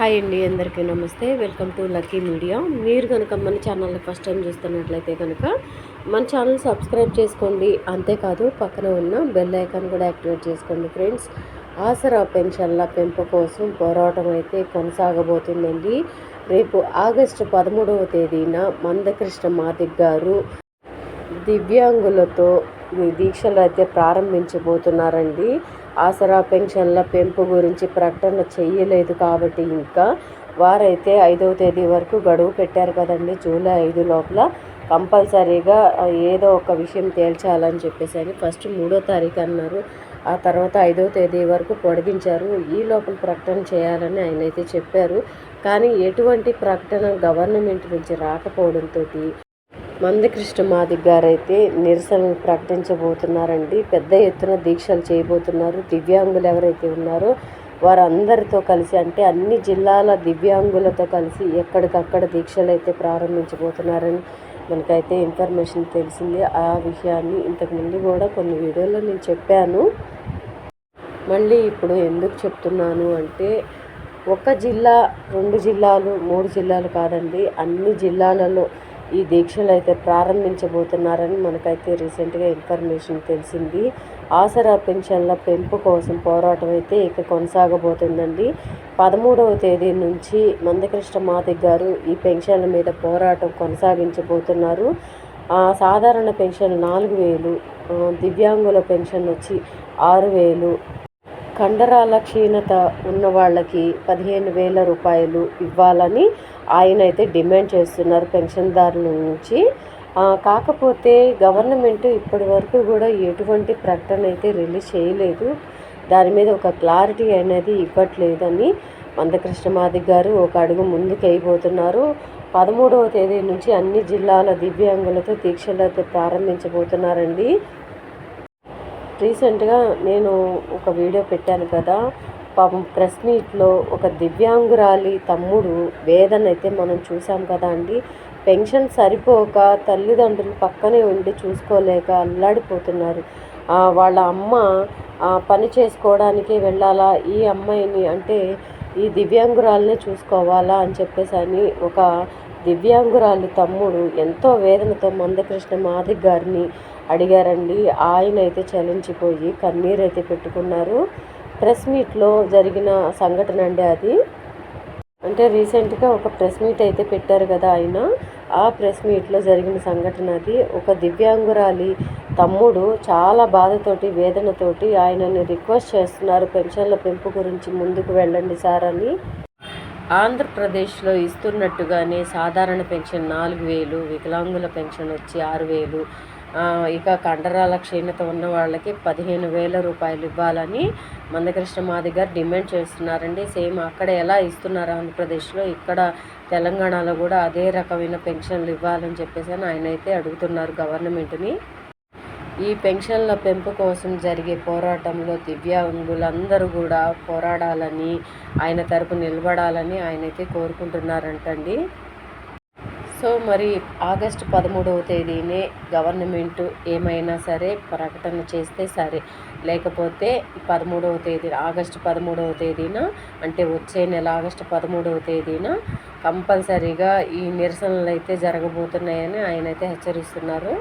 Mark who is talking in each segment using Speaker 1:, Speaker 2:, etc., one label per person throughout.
Speaker 1: Hi అండి అందరికీ నమస్తే. Welcome to Lucky Media. మీరు కనుక మన ఛానల్ని ఫస్ట్ టైం చూస్తున్నట్లయితే కనుక మన ఛానల్ సబ్స్క్రైబ్ చేసుకోండి. అంతేకాదు పక్కన ఉన్న బెల్ ఐకాన్ కూడా యాక్టివేట్ చేసుకోండి ఫ్రెండ్స్. ఆసరా పెన్షన్ల పెంపు కోసం పోరాటం అయితే కొనసాగబోతుందండి. రేపు ఆగస్టు పదమూడవ తేదీన మందకృష్ణ మాదిక్ గారు దివ్యాంగులతో దీక్షలు అయితే ప్రారంభించబోతున్నారండి. ఆసరా పెన్షన్ల పెంపు గురించి ప్రకటన చేయలేదు కాబట్టి ఇంకా వారైతే ఐదవ తేదీ వరకు గడువు పెట్టారు కదండి. జూలై ఐదు లోపల కంపల్సరీగా ఏదో ఒక విషయం తేల్చాలని చెప్పేసి అని ఫస్ట్ మూడో తారీఖు అన్నారు. ఆ తర్వాత ఐదో తేదీ వరకు పొడిగించారు. ఈ లోపల ప్రకటన చేయాలని ఆయన అయితే చెప్పారు. కానీ ఎటువంటి ప్రకటన గవర్నమెంట్ నుంచి రాకపోవడంతో మందకృష్ణ మాదిక్ గారైతే నిరసన ప్రకటించబోతున్నారండి. పెద్ద ఎత్తున దీక్షలు చేయబోతున్నారు. దివ్యాంగులు ఎవరైతే ఉన్నారో వారందరితో కలిసి అంటే అన్ని జిల్లాల దివ్యాంగులతో కలిసి ఎక్కడికక్కడ దీక్షలు అయితే ప్రారంభించబోతున్నారని మనకైతే ఇన్ఫర్మేషన్ తెలిసింది ఆ విషయాన్ని. ఇంతకుముందు కూడా కొన్ని వీడియోలో నేను చెప్పాను. మళ్ళీ ఇప్పుడు ఎందుకు చెప్తున్నాను అంటే ఒక జిల్లా రెండు జిల్లాలు మూడు జిల్లాలు కాదండి అన్ని జిల్లాలలో ఈ దీక్షలు అయితే ప్రారంభించబోతున్నారని మనకైతే రీసెంట్గా ఇన్ఫర్మేషన్ తెలిసింది. ఆసరా పెన్షన్ల పెంపు కోసం పోరాటం అయితే ఇక కొనసాగబోతుందండి. పదమూడవ తేదీ నుంచి మందకృష్ణ మాదిక్ గారు ఈ పెన్షన్ల మీద పోరాటం కొనసాగించబోతున్నారు. సాధారణ పెన్షన్ నాలుగు వేలు దివ్యాంగుల పెన్షన్ వచ్చి ఆరు వేలు కండరాల క్షీణత ఉన్న వాళ్ళకి పదిహేను వేల రూపాయలు ఇవ్వాలని ఆయన అయితే డిమాండ్ చేస్తున్నారు పెన్షన్దారుల నుంచి. కాకపోతే గవర్నమెంట్ ఇప్పటి వరకు కూడా ఎటువంటి ప్రకటన అయితే రిలీజ్ చేయలేదు. దాని మీద ఒక క్లారిటీ అనేది ఇవ్వట్లేదని మందకృష్ణమాది గారు ఒక అడుగు ముందుకు అయిపోతున్నారు పదమూడవ తేదీ నుంచి అన్ని జిల్లాల దివ్యాంగులతో దీక్షలతో ప్రారంభించబోతున్నారండి. రీసెంట్గా నేను ఒక వీడియో పెట్టాను కదా పాపం ప్రెస్ మీట్లో ఒక దివ్యాంగురాలి తమ్ముడు వేదన అయితే మనం చూసాం కదా అండి. పెన్షన్ సరిపోక తల్లిదండ్రులు పక్కనే ఉండి చూసుకోలేక అల్లాడిపోతున్నారు. వాళ్ళ అమ్మ పని చేసుకోవడానికి వెళ్ళాలా? ఈ అమ్మాయిని అంటే ఈ దివ్యాంగురాలనే చూసుకోవాలా అని చెప్పేసి అని ఒక దివ్యాంగురాలి తమ్ముడు ఎంతో వేదనతో మందకృష్ణ మాదిక్ గారిని అడిగారండి. ఆయన అయితే చలించిపోయి కన్నీరు అయితే పెట్టుకున్నారు. ప్రెస్ మీట్లో జరిగిన సంఘటన అండి అది. అంటే రీసెంట్గా ఒక ప్రెస్ మీట్ అయితే పెట్టారు కదా ఆయన. ఆ ప్రెస్ మీట్లో జరిగిన సంఘటన అది. ఒక దివ్యాంగురాలి తమ్ముడు చాలా బాధతోటి వేదనతోటి ఆయనని రిక్వెస్ట్ చేస్తున్నారు. పెన్షన్ల పెంపు గురించి ముందుకు వెళ్ళండి సార్ అని ఆంధ్రప్రదేశ్లో ఇస్తున్నట్టుగానే సాధారణ పెన్షన్ నాలుగు వేలు వికలాంగుల పెన్షన్ వచ్చి ఆరు వేలు ఇక కండరాల క్షీణత ఉన్న వాళ్ళకి పదిహేను వేల రూపాయలు ఇవ్వాలని మందకృష్ణ మాది గారు డిమాండ్ చేస్తున్నారండి. సేమ్ అక్కడ ఎలా ఇస్తున్నారు ఆంధ్రప్రదేశ్లో ఇక్కడ తెలంగాణలో కూడా అదే రకమైన పెన్షన్లు ఇవ్వాలని చెప్పేసి ఆయన అయితే అడుగుతున్నారు గవర్నమెంట్ని. ఈ పెన్షన్ల పెంపు కోసం జరిగే పోరాటంలో దివ్యాంగులందరూ కూడా పోరాడాలని ఆయన తరపు నిలబడాలని ఆయనైతే కోరుకుంటున్నారంటండి. సో మరి ఆగస్టు పదమూడవ తేదీనే గవర్నమెంట్ ఏమైనా సరే ప్రకటన చేస్తే సరే. లేకపోతే పదమూడవ తేదీ ఆగస్టు పదమూడవ తేదీన అంటే వచ్చే నెల ఆగస్టు పదమూడవ తేదీన కంపల్సరీగా ఈ నిరసనలు అయితే జరగబోతున్నాయని ఆయన అయితే హెచ్చరిస్తున్నారు.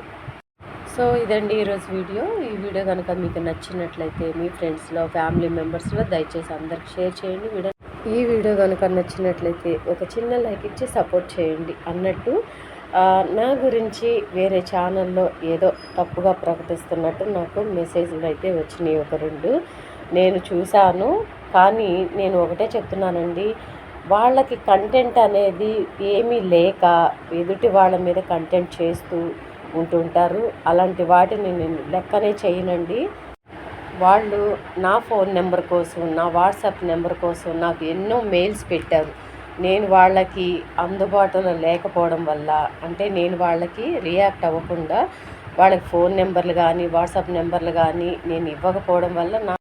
Speaker 1: సో ఇదండి ఈరోజు వీడియో. ఈ వీడియో కనుక మీకు నచ్చినట్లయితే మీ ఫ్రెండ్స్లో ఫ్యామిలీ మెంబర్స్లో దయచేసి అందరికి షేర్ చేయండి. వీడియో ఈ వీడియో కనుక నచ్చినట్లయితే ఒక చిన్న లైక్ ఇచ్చి సపోర్ట్ చేయండి అన్నట్టు. నా గురించి వేరే ఛానల్లో ఏదో తప్పుగా ప్రకటిస్తున్నట్టు నాకు మెసేజ్లు అయితే వచ్చినాయి ఒక రెండు. నేను చూశాను కానీ నేను ఒకటే చెప్తున్నానండి. వాళ్ళకి కంటెంట్ అనేది ఏమీ లేక ఎదుటి వాళ్ళ మీద కంటెంట్ చేస్తూ ఉంటుంటారు అలాంటి వాటిని నేను లెక్కనే చేయనండి. వాళ్ళు నా ఫోన్ నెంబర్ కోసం నా వాట్సాప్ నెంబర్ కోసం నాకు ఎన్నో మెయిల్స్ పెట్టారు. నేను వాళ్ళకి అందుబాటులో లేకపోవడం వల్ల అంటే నేను వాళ్ళకి రియాక్ట్ అవ్వకుండా వాళ్ళకి ఫోన్ నెంబర్లు కానీ వాట్సాప్ నెంబర్లు కానీ నేను ఇవ్వకపోవడం వల్ల నా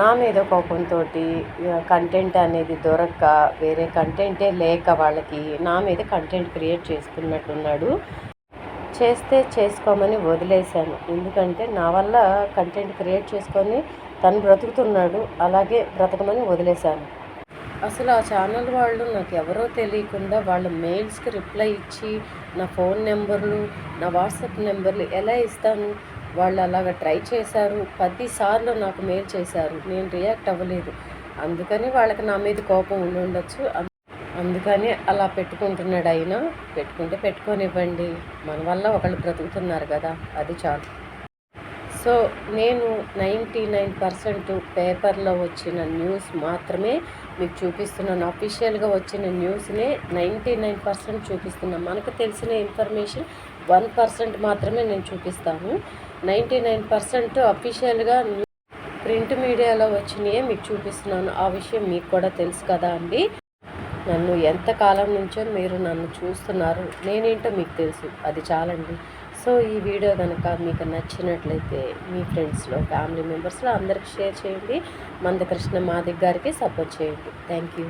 Speaker 1: నా మీద కోపంతో కంటెంట్ అనేది దొరక్క వేరే కంటెంటే లేక వాళ్ళకి నా మీద కంటెంట్ క్రియేట్ చేసుకున్నట్టున్నాడు. చేస్తే చేసుకోమని వదిలేశాను. ఎందుకంటే నా వల్ల కంటెంట్ క్రియేట్ చేసుకొని తను బ్రతుకుతున్నాడు అలాగే బ్రతకమని వదిలేశాను. అసలు ఆ ఛానల్ వాళ్ళు నాకు ఎవరో తెలియకుండా వాళ్ళ మెయిల్స్కి రిప్లై ఇచ్చి నా ఫోన్ నెంబర్లు నా వాట్సాప్ నెంబర్లు ఎలా ఇస్తాను? వాళ్ళు అలాగ ట్రై చేశారు. పదిసార్లు నాకు మెయిల్ చేశారు. నేను రియాక్ట్ అవ్వలేదు. అందుకని వాళ్ళకి నా మీద కోపం ఉండి ఉండొచ్చు. అందుకని అలా పెట్టుకుంటున్నాడు అయినా పెట్టుకుంటే పెట్టుకోనివ్వండి. మన వల్ల ఒకళ్ళు బ్రతుకుతున్నారు కదా అది చాలు. సో నేను నైంటీ నైన్ పర్సెంట్ పేపర్లో వచ్చిన న్యూస్ మాత్రమే మీకు చూపిస్తున్నాను. అఫీషియల్గా వచ్చిన న్యూస్నే నైంటీ నైన్ పర్సెంట్ చూపిస్తున్నాను మనకు తెలిసిన ఇన్ఫర్మేషన్ వన్ పర్సెంట్ మాత్రమే నేను చూపిస్తాను. నైంటీ నైన్ పర్సెంట్ అఫీషియల్గా ప్రింట్ మీడియాలో వచ్చినాయే మీకు చూపిస్తున్నాను. ఆ విషయం మీకు కూడా తెలుసు కదా అండి. నన్ను ఎంత కాలం నుంచో మీరు నన్ను చూస్తున్నారు నేనేంటో మీకు తెలుసు అది చాలండి. సో ఈ వీడియో కనుక మీకు నచ్చినట్లయితే మీ ఫ్రెండ్స్లో ఫ్యామిలీ మెంబర్స్లో అందరికి షేర్ చేయండి. మందకృష్ణ మాదిక్ గారికి సపోర్ట్ చేయండి. Thank you